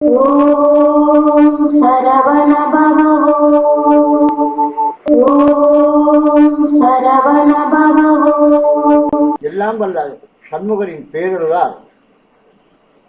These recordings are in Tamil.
ஓம் சரவண ஓம் சரவண எல்லாம் வல்ல சண்முகரின் பேரர்களால்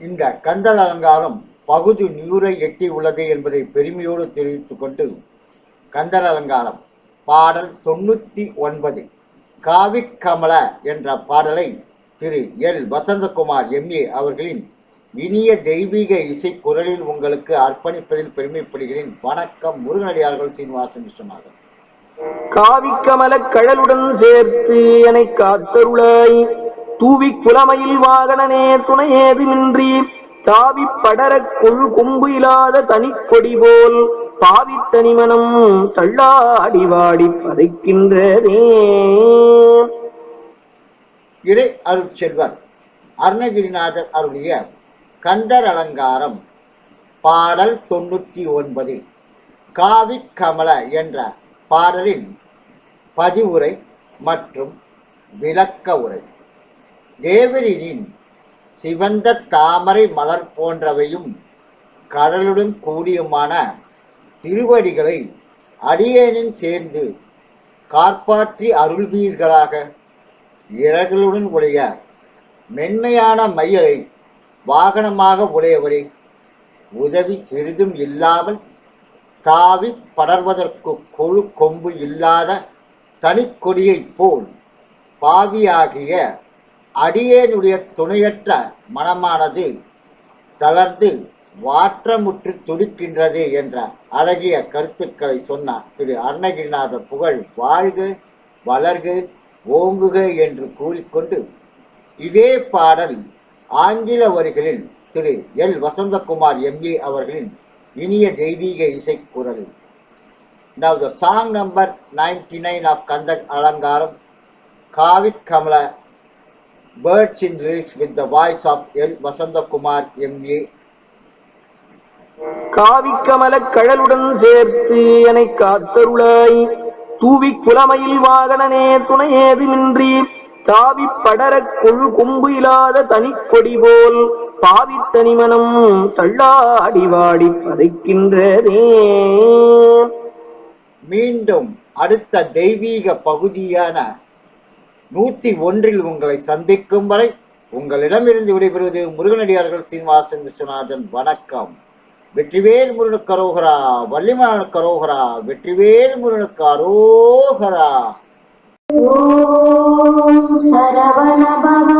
இந்த கந்தல் அலங்காரம் பகுதி நூறை எட்டி உள்ளது என்பதை பெருமையோடு தெரிவித்துக் கொண்டு கந்தல் அலங்காரம் பாடல் தொண்ணூத்தி ஒன்பது. காவி கமல என்ற பாடலை திரு எல். வசந்தகுமார் எம்ஏ அவர்களின் இனிய தெய்வீக இசை குரலில் உங்களுக்கு அர்ப்பணிப்பதில் பெருமைப்படுகிறேன். வணக்கம் முருகனடியார்கள் சீனிவாசன் விஸ்வநாதன். காவிக்கமலக் கழலுடன் சேர்த்து எனை காத்தருளாய். தூவி குலமையில் வாகனனே துணையேதுமின்றி சாவி படரக் கொள் கொம்பு இல்லாத தனிக்கொடி போல் பாவித் தனிமனம் தள்ளாடி வாடி பதைக்கின்றதே. இறை அருட்செல்வர் அருணகிரிநாதர் அருளிய கந்தர் அலங்காரம் பாடல் தொண்ணூற்றி ஒன்பது. காவி கமல என்ற பாடலின் பதிவுரை மற்றும் விளக்க உரை. தேவரின் சிவந்த தாமரை மலர் போன்றவையும் கடலுடன் கூடியுமான திருவடிகளை அடியேனின் சேர்ந்து காப்பாற்றி அருள்வீர்களாக. இறகுகளுடன் உடைய மென்மையான மையலை வாகனமாக உடையவரே உதவி சிறிதும் இல்லாமல் தாவி படர்வதற்கு கொழு கொம்பு இல்லாத தனிக்கொடியைப் போல் பாவியாகிய அடியேனுடைய துணையற்ற மனமானது தளர்ந்து வாற்றமுற்று துடிக்கின்றது என்ற அழகிய கருத்துக்களை சொன்னார். திரு அருணகிரிநாத புகழ் வாழ்க வளர்க ஓங்குக என்று கூறிக்கொண்டு இதே பாடல் ஆங்கில வரிகளில் திரு எல் வசந்தகுமார் எம்ஏ அவர்களின் இனிய தெய்வீக இசை குரலில் now the song number ninety nine of Kanda Alankaram காவிக் Kamal birds in release with the voice of L Vasanthakumar MA காவிக்கமல கழலுடன் சேர்த்து என காத்தருளாய் தூவி குலமையில் வாகனனே துணை ஏதுமின்றி தாவி படரக் கொள் கொம்பு இல்லாத தனிக்கொடி போல் பாவி தனிமனம் தள்ளாடி வாடி பதைக்கின்றதே. மீண்டும் அடுத்த தெய்வீக பகுதியான நூத்தி ஒன்றில் உங்களை சந்திக்கும் வரை உங்களிடமிருந்து விடைபெறுவது முருகனடியார்கள் சீனிவாசன் விஸ்வநாதன். வணக்கம். வெற்றிவேல் முருகனுக்கு அரோகரா வள்ளிமலனுக்கு அரோகரா வெற்றிவேல் முருகனுக்கு அரோகரா. ஓம் சரவண பவ